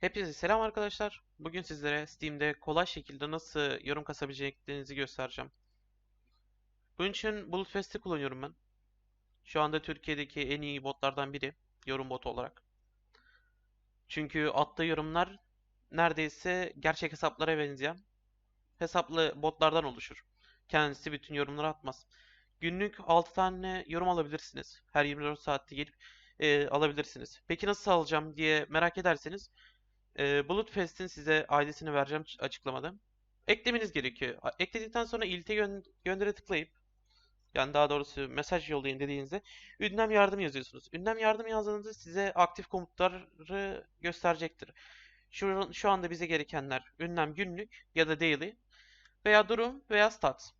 Hepinize selam arkadaşlar. Bugün sizlere Steam'de kolay şekilde nasıl yorum kasabileceğinizi göstereceğim. Bunun için Bulletfest'i kullanıyorum ben. Şu anda Türkiye'deki en iyi botlardan biri yorum botu olarak. Çünkü attığı yorumlar neredeyse gerçek hesaplara benzeyen hesaplı botlardan oluşur. Kendisi bütün yorumları atmaz. Günlük 6 tane yorum alabilirsiniz. Her 24 saatte gelip e, alabilirsiniz. Peki nasıl alacağım diye merak ederseniz e, Bulletfest'in size ID'sini vereceğim açıklamada. Eklemeniz gerekiyor. Ekledikten sonra ilte gö göndere tıklayıp yani daha doğrusu mesaj yollayın dediğinizde ünlem yardım yazıyorsunuz. Ünlem yardım yazdığınızda size aktif komutları gösterecektir. Şu, şu anda bize gerekenler ünlem günlük ya da daily veya durum veya stat.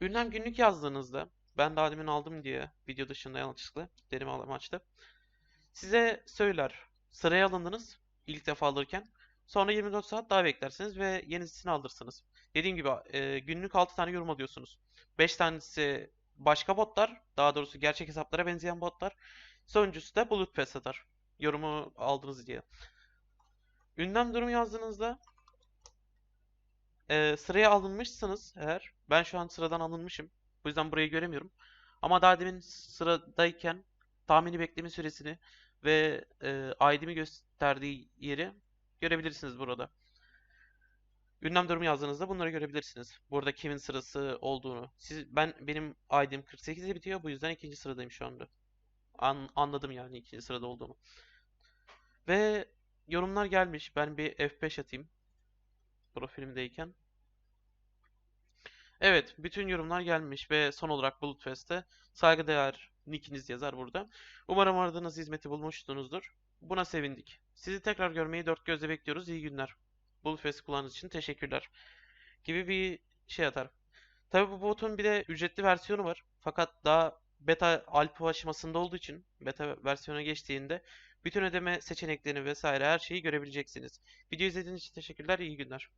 Ünlem günlük yazdığınızda ben daha demin aldım diye video dışında yanlışlıkla deneme amaçlı. Size söyler. Sıraya alındınız ilk defa alırken. Sonra 24 saat daha beklersiniz ve yenisini alırsınız. Dediğim gibi e, günlük 6 tane yorum alıyorsunuz. 5 tanesi başka botlar, daha doğrusu gerçek hesaplara benzeyen botlar. Sonuncusu da Bullet Pass atar. Yorumu aldınız diye. Ünlem durumu yazdığınızda e, sıraya alınmışsınız eğer. Ben şu an sıradan alınmışım. Bu yüzden burayı göremiyorum. Ama daha demin sıradayken tahmini bekleme süresini ve e, ID'mi gösterdiği yeri görebilirsiniz burada. Ünlem durumu yazdığınızda bunları görebilirsiniz. Burada kimin sırası olduğunu. Siz, ben benim ID'm 48'e bitiyor. Bu yüzden ikinci sıradayım şu anda. An- anladım yani ikinci sırada olduğumu. Ve yorumlar gelmiş. Ben bir F5 atayım. Profilimdeyken. Evet, bütün yorumlar gelmiş ve son olarak Bulletfest'te saygıdeğer nickiniz yazar burada. Umarım aradığınız hizmeti bulmuşsunuzdur. Buna sevindik. Sizi tekrar görmeyi dört gözle bekliyoruz. İyi günler. Bulletfest kullandığınız için teşekkürler. Gibi bir şey atar. Tabii bu botun bir de ücretli versiyonu var. Fakat daha beta alfa aşamasında olduğu için beta versiyona geçtiğinde bütün ödeme seçeneklerini vesaire her şeyi görebileceksiniz. Video izlediğiniz için teşekkürler. İyi günler.